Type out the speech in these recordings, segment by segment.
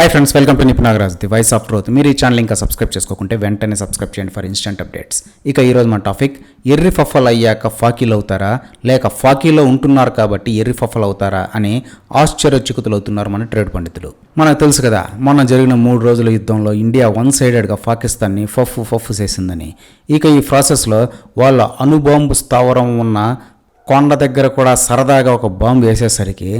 Hi friends welcome to నిప్ Nagaraj the voice of truth మీరు ఈ channel ఇంకా subscribe చేసుకోకుంటే వెంటనే సబ్స్క్రైబ్ చేయండి ఫర్ ఇన్స్టెంట్ అప్డేట్స్ ఇక ఈరోజు మన టాపిక్ ఎర్రి ఫఫల్ అయ్యాక ఫాకీలు అవుతారా? లేక ఫాకీలో ఉంటున్నారు కాబట్టి ఎర్రి ఫఫల్ అవుతారా? అని ఆశ్చర్యచికుతులు అవుతున్నారు మన ట్రేడ్ పండితులు. మనకు తెలుసు కదా మొన్న జరిగిన మూడు రోజుల యుద్ధంలో ఇండియా వన్ సైడెడ్గా పాకిస్తాన్ని ఫఫ్ ఫఫ్ చేసిందని. ఇక ఈ ప్రాసెస్లో వాళ్ళ అణుబాంబు స్థావరం ఉన్న కొండ దగ్గర కూడా సరదాగా ఒక బాంబు వేసేసరికి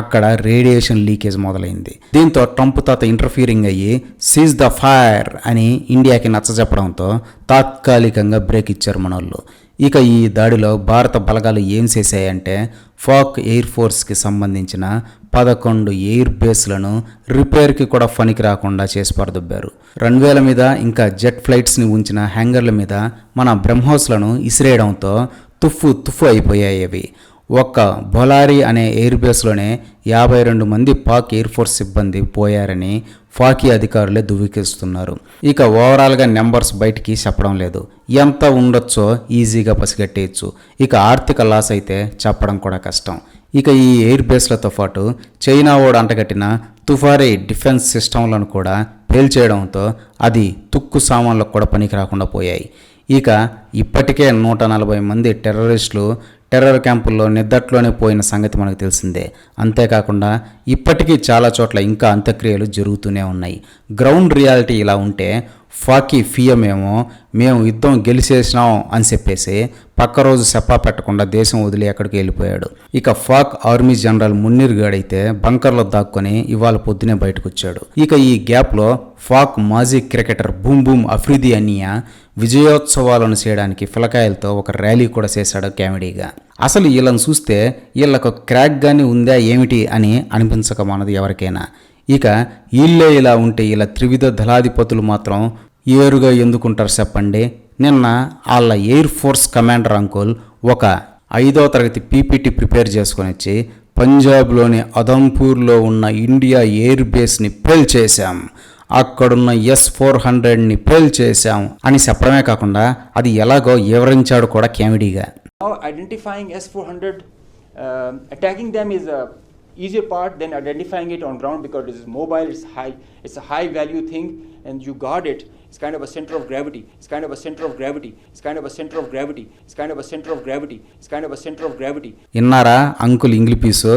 అక్కడ రేడియేషన్ లీకేజ్ మొదలైంది. దీంతో ట్రంప్ తాత ఇంటర్ఫీరింగ్ అయ్యి సీజ్ ద ఫైర్ అని ఇండియాకి నచ్చజెప్పడంతో తాత్కాలికంగా బ్రేక్ ఇచ్చారు మనోళ్ళు. ఇక ఈ దాడిలో భారత బలగాలు ఏం చేశాయంటే ఫాక్ ఎయిర్ ఫోర్స్కి సంబంధించిన పదకొండు ఎయిర్ బేస్లను రిపేర్కి కూడా పనికి రాకుండా చేసి పరదుబ్బారు రన్వేల మీద ఇంకా జెట్ ఫ్లైట్స్ని ఉంచిన హ్యాంగర్ల మీద మన బ్రహ్మోస్లను ఇసిరేయడంతో తుఫ్ఫు తుఫ్ఫు అయిపోయాయి అవి. ఒక్క బొలారి అనే ఎయిర్ బేస్లోనే యాభై రెండు మంది పాక్ ఎయిర్ ఫోర్స్ సిబ్బంది పోయారని ఫాకీ అధికారులే దువ్వికిస్తున్నారు ఇక ఓవరాల్గా నెంబర్స్ బయటికి చెప్పడం లేదు. ఎంత ఉండొచ్చో ఈజీగా పసిగట్టేయచ్చు. ఇక ఆర్థిక లాస్ అయితే చెప్పడం కూడా కష్టం. ఇక ఈ ఎయిర్ బేస్లతో పాటు చైనా ఓడు అంటగట్టిన తుఫారీ డిఫెన్స్ సిస్టంలను కూడా పేల్చేయడంతో అది తుక్కు సామాన్లకు కూడా పనికి రాకుండా పోయాయి. ఇక ఇప్పటికే నూట నలభై మంది టెర్రరిస్టులు టెర్రర్ క్యాంపుల్లో నిద్దట్లోనే పోయిన సంగతి మనకు తెలిసిందే. అంతేకాకుండా ఇప్పటికీ చాలా చోట్ల ఇంకా అంత్యక్రియలు జరుగుతూనే ఉన్నాయి. గ్రౌండ్ రియాలిటీ ఇలా ఉంటే ఫాకీ ఫియమేమో మేము యుద్ధం గెలిచేసినాం అని చెప్పేసి పక్క రోజు సెప్పా పెట్టకుండా దేశం వదిలి ఎక్కడికి వెళ్ళిపోయాడు. ఇక ఫాక్ ఆర్మీ జనరల్ మున్నీర్ గాడైతే బంకర్లో దాక్కుని ఇవాళ పొద్దునే బయటకు వచ్చాడు ఇక ఈ గ్యాప్లో ఫాక్ మాజీ క్రికెటర్ బూమ్ బూమ్ అఫ్రిది అనియా విజయోత్సవాలను చేయడానికి ఫిలకాయలతో ఒక ర్యాలీ కూడా చేశాడు కామెడీగా అసలు వీళ్ళని చూస్తే వీళ్ళకు క్రాక్ కానీ ఉందా ఏమిటి అని అనిపించక మనది ఎవరికైనా. ఇక వీళ్ళే ఇలా ఉంటే ఇలా త్రివిధ దళాధిపతులు మాత్రం ఏరుగా ఎందుకుంటారు చెప్పండి. నిన్న వాళ్ళ ఎయిర్ ఫోర్స్ కమాండర్ అంకుల్ ఒక ఐదో తరగతి పీపీటీ ప్రిపేర్ చేసుకొని వచ్చి పంజాబ్లోని అదంపూర్లో ఉన్న ఇండియా ఎయిర్ బేస్ని పేల్చేశాం అక్కడున్న ఎస్ ఫోర్ హండ్రెడ్ని పేల్చేశాం అని చెప్పడమే కాకుండా అది ఎలాగో వివరించాడు కూడా కామెడీగా. Now identifying S400, uh, attacking them is a easier part than identifying it on ground because it is mobile, it's high, it's a high value thing, and you guard it. It's kind of a center of gravity. It's kind of a center of gravity. It's kind of a center of gravity. It's kind of a center of gravity. It's kind of a center of gravity. ఇన్నారా uncle ఇంగ్లీ పీసు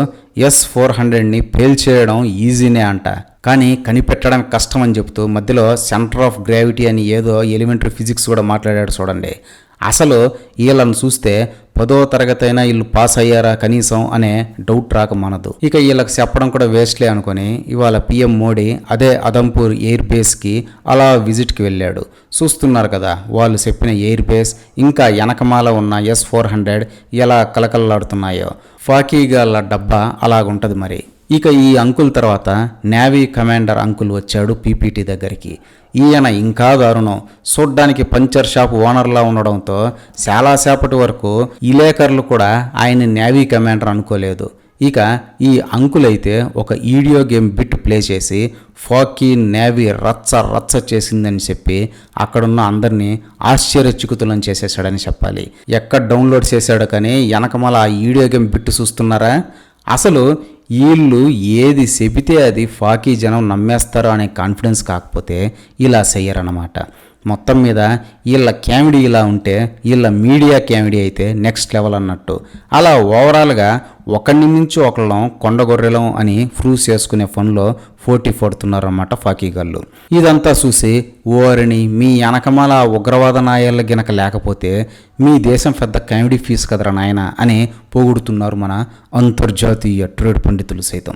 S four హండ్రెడ్ని fail చేయడం ఈజీనే అంట కానీ కనిపెట్టడం కష్టం అని చెప్తూ మధ్యలో సెంటర్ ఆఫ్ గ్రావిటీ అని ఏదో ఎలిమెంటరీ ఫిజిక్స్ కూడా మాట్లాడాడు చూడండి అసలు వీళ్ళని చూస్తే పదో తరగతి అయినా వీళ్ళు పాస్ అయ్యారా కనీసం అనే డౌట్ రాక మనదు ఇక వీళ్ళకి చెప్పడం కూడా వేస్ట్లే అనుకొని ఇవాళ పిఎం మోడీ అదే అదంపూర్ ఎయిర్ బేస్కి అలా విజిట్కి వెళ్ళాడు. చూస్తున్నారు కదా వాళ్ళు చెప్పిన ఎయిర్ బేస్ ఇంకా వెనకమాల ఉన్న ఎస్ ఫోర్ హండ్రెడ్ ఎలా కలకలలాడుతున్నాయో ఫాకీగాళ్ళ డబ్బా అలాగుంటుంది మరి. ఇక ఈ అంకుల్ తర్వాత నేవీ కమాండర్ అంకుల్ వచ్చాడు పీపీటీ దగ్గరికి. ఈయన ఇంకా దారుణం. చూడ్డానికి పంచర్ షాప్ ఓనర్లా ఉండడంతో చాలాసేపటి వరకు ఇలేకర్లు కూడా ఆయన నేవీ కమాండర్ అనుకోలేదు. ఇక ఈ అంకుల్ అయితే ఒక వీడియో గేమ్ బిట్ ప్లే చేసి ఫాకీ నేవీ రచ్చ రచ్చ చేసిందని చెప్పి అక్కడున్న అందరినీ ఆశ్చర్యచికుతులను చేసేసాడని చెప్పాలి. ఎక్కడ డౌన్లోడ్ చేశాడో కానీ వెనకమల ఆ వీడియో గేమ్ బిట్ చూస్తున్నారా? అసలు వీళ్ళు ఏది చెబితే అది ఫాకీ జనం నమ్మేస్తారు అనే కాన్ఫిడెన్స్ కాకపోతే ఇలా చెయ్యరన్నమాట. మొత్తం మీద వీళ్ళ క్యామిడీ ఇలా ఉంటే వీళ్ళ మీడియా క్యామిడీ అయితే నెక్స్ట్ లెవెల్ అన్నట్టు. అలా ఓవరాల్గా ఒకరిని నుంచి ఒకళ్ళం కొండగొర్రెలం అని ప్రూవ్ చేసుకునే ఫన్లో పోటీ పడుతున్నారన్నమాట ఫాకీగాళ్ళు ఇదంతా చూసి ఓరిని మీ వెనకమాల ఉగ్రవాద నాయాల గినక లేకపోతే మీ దేశం పెద్ద కామెడీ ఫీజు కదరా నాయన అని పొగుడుతున్నారు మన అంతర్జాతీయ ట్రేడ్ పండితులు సైతం.